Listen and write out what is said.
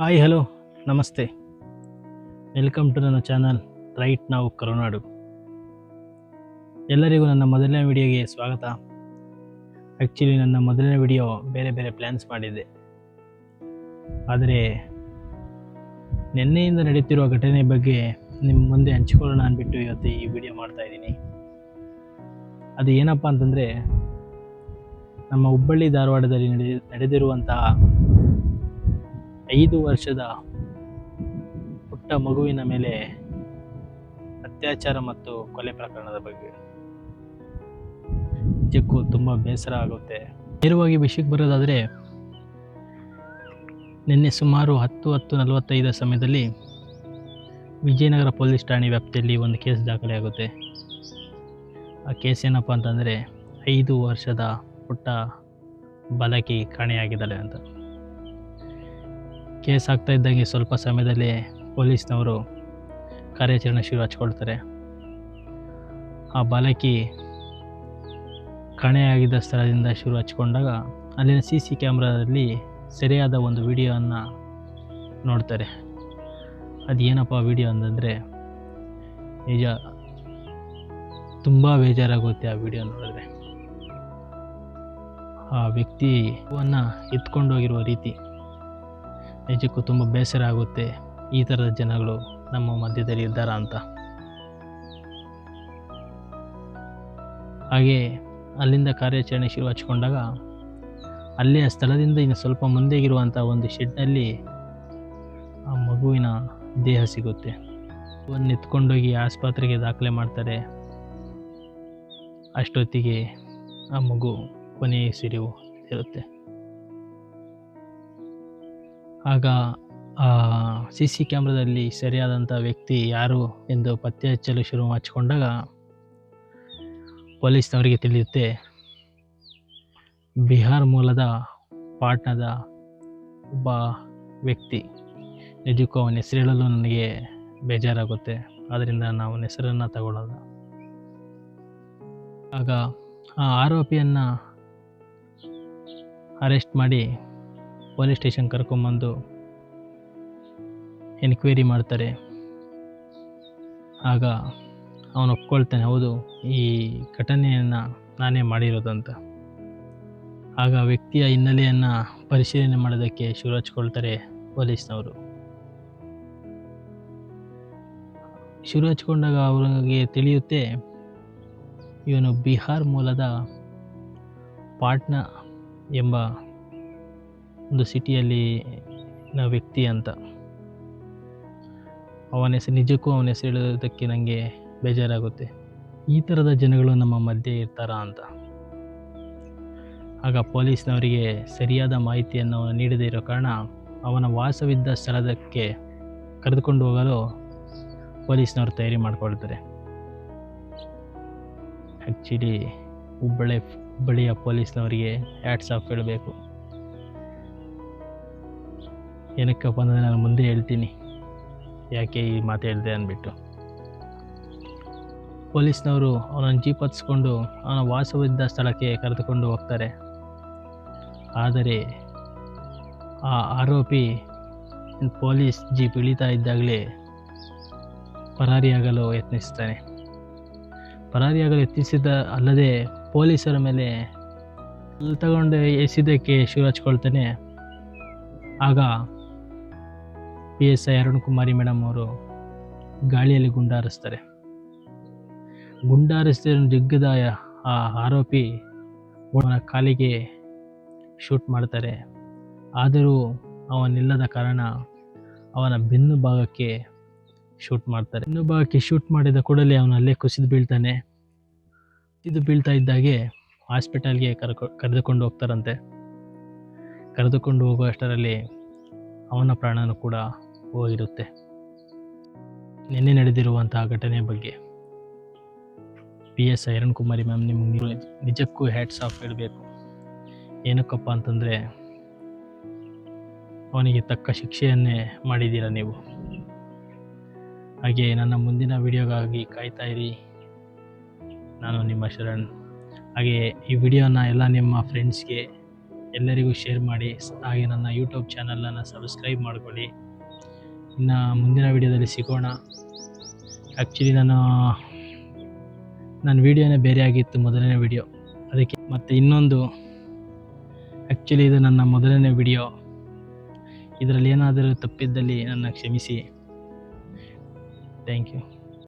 Hi hello ನಮಸ್ತೆ welcome to ನನ್ನ channel right ನಾವು ಕರುನಾಡು ಎಲ್ಲರಿಗೂ ನನ್ನ ಮೊದಲನೇ ವಿಡಿಯೋಗೆ ಸ್ವಾಗತ. ಆ್ಯಕ್ಚುಲಿ ನನ್ನ ಮೊದಲನೇ ವಿಡಿಯೋ ಬೇರೆ ಬೇರೆ ಪ್ಲ್ಯಾನ್ಸ್ ಮಾಡಿದ್ದೆ. ಆದರೆ, ನಿನ್ನೆಯಿಂದ ನಡೀತಿರುವ ಘಟನೆ ಬಗ್ಗೆ ನಿಮ್ಮ ಮುಂದೆ ಹಂಚಿಕೊಳ್ಳೋಣ ಅಂದ್ಬಿಟ್ಟು ಇವತ್ತು ಈ ವಿಡಿಯೋ ಮಾಡ್ತಾ ಇದ್ದೀನಿ. ಅದು ಏನಪ್ಪ ಅಂತಂದರೆ, ನಮ್ಮ ಹುಬ್ಬಳ್ಳಿ ಧಾರವಾಡದಲ್ಲಿ ನಡೆ ನಡೆದಿರುವಂತಹ ಐದು ವರ್ಷದ ಪುಟ್ಟ ಮಗುವಿನ ಮೇಲೆ ಅತ್ಯಾಚಾರ ಮತ್ತು ಕೊಲೆ ಪ್ರಕರಣದ ಬಗ್ಗೆ ನಿಜಕ್ಕೂ ತುಂಬ ಬೇಸರ ಆಗುತ್ತೆ. ನೇರವಾಗಿ ವಿಷಯಕ್ಕೆ ಬರೋದಾದರೆ, ನಿನ್ನೆ ಸುಮಾರು ಹತ್ತು ಹತ್ತು ನಲವತ್ತೈದರ ಸಮಯದಲ್ಲಿ ವಿಜಯನಗರ ಪೊಲೀಸ್ ಠಾಣೆ ವ್ಯಾಪ್ತಿಯಲ್ಲಿ ಒಂದು ಕೇಸ್ ದಾಖಲೆಯಾಗುತ್ತೆ. ಆ ಕೇಸ್ ಏನಪ್ಪ ಅಂತಂದರೆ, ಐದು ವರ್ಷದ ಪುಟ್ಟ ಬಾಲಕಿ ಕಾಣೆಯಾಗಿದ್ದಾಳೆ ಅಂತ. ಕೇಸ್ ಆಗ್ತಾ ಇದ್ದಂಗೆ ಸ್ವಲ್ಪ ಸಮಯದಲ್ಲಿ ಪೊಲೀಸ್ನವರು ಕಾರ್ಯಾಚರಣೆ ಶುರು ಹಚ್ಕೊಳ್ತಾರೆ. ಆ ಬಾಲಕಿ ಕಾಣೆಯಾಗಿದ್ದ ಸ್ಥಳದಿಂದ ಶುರು ಹಚ್ಕೊಂಡಾಗ ಅಲ್ಲಿನ ಸಿ ಸಿ ಕ್ಯಾಮ್ರಾದಲ್ಲಿ ಸರಿಯಾದ ಒಂದು ವಿಡಿಯೋವನ್ನು ನೋಡ್ತಾರೆ. ಅದೇನಪ್ಪ ವಿಡಿಯೋ ಅಂತಂದರೆ, ನಿಜ ತುಂಬ ಬೇಜಾರಾಗುತ್ತೆ ಆ ವಿಡಿಯೋ ನೋಡಿದ್ರೆ. ಆ ವ್ಯಕ್ತಿಯನ್ನು ಎತ್ಕೊಂಡೋಗಿರುವ ರೀತಿ. ನಿಜಕ್ಕೂ ತುಂಬ ಬೇಸರ ಆಗುತ್ತೆ ಈ ಥರದ ಜನಗಳು ನಮ್ಮ ಮಧ್ಯದಲ್ಲಿ ಇದ್ದಾರಾ ಅಂತ. ಹಾಗೆ ಅಲ್ಲಿಂದ ಕಾರ್ಯಾಚರಣೆ ಶುರು ಹಚ್ಕೊಂಡಾಗ ಅಲ್ಲಿಯ ಸ್ಥಳದಿಂದ ಇನ್ನು ಸ್ವಲ್ಪ ಮುಂದೆ ಇರುವಂಥ ಒಂದು ಶೆಡ್ನಲ್ಲಿ ಆ ಮಗುವಿನ ದೇಹ ಸಿಗುತ್ತೆ. ಒಂದು ಎತ್ಕೊಂಡೋಗಿ ಆಸ್ಪತ್ರೆಗೆ ದಾಖಲೆ ಮಾಡ್ತಾರೆ. ಅಷ್ಟೊತ್ತಿಗೆ ಆ ಮಗು ಕೊನೆಯ ಸಿರಿವು ಇರುತ್ತೆ. ಆಗ ಸಿ ಸಿ ಕ್ಯಾಮ್ರಾದಲ್ಲಿ ಸರಿಯಾದಂಥ ವ್ಯಕ್ತಿ ಯಾರು ಎಂದು ಪತ್ತೆ ಹಚ್ಚಲು ಶುರು ಪೊಲೀಸ್ನವರಿಗೆ ತಿಳಿಯುತ್ತೆ, ಬಿಹಾರ್ ಮೂಲದ ಪಾಟ್ನಾದ ಒಬ್ಬ ವ್ಯಕ್ತಿ. ನಿಜಕ್ಕೂ ಅವನ ಹೆಸರು ಹೇಳಲು ನನಗೆ ಬೇಜಾರಾಗುತ್ತೆ ಆದ್ದರಿಂದ ನಾವು ಅವನ ಹೆಸರನ್ನು ತಗೊಳ್ಳೋದು ಆಗ ಆ ಆರೋಪಿಯನ್ನು ಅರೆಸ್ಟ್ ಮಾಡಿ ಪೊಲೀಸ್ ಸ್ಟೇಷನ್ ಕರ್ಕೊಂಬಂದು ಎನ್ಕ್ವೈರಿ ಮಾಡ್ತಾರೆ. ಆಗ ಅವನು ಒಪ್ಕೊಳ್ತಾನೆ, ಹೌದು, ಈ ಘಟನೆಯನ್ನು ನಾನೇ ಮಾಡಿರೋದಂತ. ಆಗ ವ್ಯಕ್ತಿಯ ಹಿನ್ನೆಲೆಯನ್ನು ಪರಿಶೀಲನೆ ಮಾಡೋದಕ್ಕೆ ಶುರು ಹಚ್ಕೊಳ್ತಾರೆ ಪೊಲೀಸ್ನವರು. ಶುರು ಹಚ್ಕೊಂಡಾಗ ಅವರಿಗೆ ತಿಳಿಯುತ್ತೆ, ಇವನು ಬಿಹಾರ್ ಮೂಲದ ಪಾಟ್ನಾ ಎಂಬ ಒಂದು ಸಿಟಿಯಲ್ಲಿ ವ್ಯಕ್ತಿ ಅಂತ. ಅವನ ಹೆಸರು, ನಿಜಕ್ಕೂ ಅವನ ಹೆಸರು ಹೇಳೋದಕ್ಕೆ ನನಗೆ ಬೇಜಾರಾಗುತ್ತೆ. ಈ ಥರದ ಜನಗಳು ನಮ್ಮ ಮಧ್ಯೆ ಇರ್ತಾರಾ ಅಂತ. ಆಗ ಪೊಲೀಸ್ನವರಿಗೆ ಸರಿಯಾದ ಮಾಹಿತಿಯನ್ನು ನೀಡದೇ ಇರೋ ಕಾರಣ ಅವನ ವಾಸವಿದ್ದ ಸ್ಥಳದಕ್ಕೆ ಕರೆದುಕೊಂಡು ಹೋಗಲು ಪೊಲೀಸ್ನವರು ತಯಾರಿ ಮಾಡಿಕೊಳ್ತಾರೆ. ಆ್ಯಕ್ಚುಲಿ ಹುಬ್ಬಳ್ಳಿ, ಹುಬ್ಬಳ್ಳಿಯ ಪೊಲೀಸ್ನವರಿಗೆ ಹ್ಯಾಟ್ಸ್ ಆಫ್ ಹೇಳಬೇಕು. ಏನಕ್ಕಪ್ಪ ಅಂದರೆ ನಾನು ಮುಂದೆ ಹೇಳ್ತೀನಿ. ಯಾಕೆ ಈ ಮಾತು ಹೇಳಿದೆ ಅಂದ್ಬಿಟ್ಟು. ಪೊಲೀಸ್ನವರು ಅವನನ್ನು ಜೀಪ್ ಹತ್ಸ್ಕೊಂಡು ಅವನ ವಾಸವಿದ್ದ ಸ್ಥಳಕ್ಕೆ ಕರೆದುಕೊಂಡು ಹೋಗ್ತಾರೆ. ಆದರೆ ಆ ಆರೋಪಿ ಪೊಲೀಸ್ ಜೀಪ್ ಇಳಿತಾ ಇದ್ದಾಗಲೇ ಪರಾರಿಯಾಗಲು ಯತ್ನಿಸ್ತಾನೆ. ಪರಾರಿಯಾಗಲು ಯತ್ನಿಸಿದ ಅಲ್ಲದೆ ಪೊಲೀಸರ ಮೇಲೆ ತಗೊಂಡು ಎಸಿದಕ್ಕೆ ಶುರು ಹಚ್ಕೊಳ್ತಾನೆ. ಆಗ P S I Arun Kumari madam ಅವರು ಗಾಳಿಯಲ್ಲಿ ಗುಂಡಾರಿಸ್ತಾರೆ. ಗುಂಡಾರಿಸಿದ ಜಿಗ್ಗದ ಆ ಆರೋಪಿ ಅವನ ಕಾಲಿಗೆ ಶೂಟ್ ಮಾಡ್ತಾರೆ. ಆದರೂ ಅವನಿಲ್ಲದ ಕಾರಣ ಅವನ ಬೆನ್ನು ಭಾಗಕ್ಕೆ ಶೂಟ್ ಮಾಡ್ತಾರೆ. ಬೆನ್ನು ಭಾಗಕ್ಕೆ ಶೂಟ್ ಮಾಡಿದ ಕೂಡಲೇ ಅವನಲ್ಲೇ ಕುಸಿದು ಬೀಳ್ತಾನೆ. ಕುಸಿದು ಬೀಳ್ತಾ ಇದ್ದಾಗೆ ಹಾಸ್ಪಿಟಲ್ಗೆ ಕರ್ಕೊ, ಕರೆದುಕೊಂಡು ಹೋಗ್ತಾರಂತೆ. ಕರೆದುಕೊಂಡು ಹೋಗುವಷ್ಟರಲ್ಲಿ ಅವನ ಪ್ರಾಣನೂ ಕೂಡ ಹೋಗಿರುತ್ತೆ. ನಿನ್ನೆ ನಡೆದಿರುವಂತಹ ಘಟನೆ ಬಗ್ಗೆ ಪಿ ಎಸ್ ಐರನ್ ಕುಮಾರಿ ಮ್ಯಾಮ್ ನಿಮ್ಗೆ ನಿಜಕ್ಕೂ ಹ್ಯಾಟ್ಸ್ ಆಫ್ ಹೇಳಬೇಕು. ಏನಕ್ಕಪ್ಪ ಅಂತಂದರೆ ಅವನಿಗೆ ತಕ್ಕ ಶಿಕ್ಷೆಯನ್ನೇ ಮಾಡಿದ್ದೀರ ನೀವು? ಹಾಗೆ ನನ್ನ ಮುಂದಿನ ವಿಡಿಯೋಗಾಗಿ ಕಾಯ್ತಾ ಇರಿ. ನಾನು ನಿಮ್ಮ ಶರಣ್. ಹಾಗೆ ಈ ವಿಡಿಯೋನ ಎಲ್ಲ ನಿಮ್ಮ ಫ್ರೆಂಡ್ಸ್ಗೆ ಎಲ್ಲರಿಗೂ ಶೇರ್ ಮಾಡಿ, ಹಾಗೆ ನನ್ನ ಯೂಟ್ಯೂಬ್ ಚಾನಲನ್ನು ಸಬ್ಸ್ಕ್ರೈಬ್ ಮಾಡ್ಕೊಳ್ಳಿ. ಇನ್ನು ಮುಂದಿನ ವಿಡಿಯೋದಲ್ಲಿ ಸಿಗೋಣ. ಆ್ಯಕ್ಚುಲಿ ನಾನು, ನನ್ನ ವಿಡಿಯೋನೇ ಬೇರೆ ಆಗಿತ್ತು ಮೊದಲನೇ ವಿಡಿಯೋ. ಅದಕ್ಕೆ ಮತ್ತು ಇನ್ನೊಂದು ಆ್ಯಕ್ಚುಲಿ ಇದು ನನ್ನ ಮೊದಲನೇ ವಿಡಿಯೋ. ಇದರಲ್ಲಿ ಏನಾದರೂ ತಪ್ಪಿದ್ದಲ್ಲಿ ನನ್ನ ಕ್ಷಮಿಸಿ. Thank you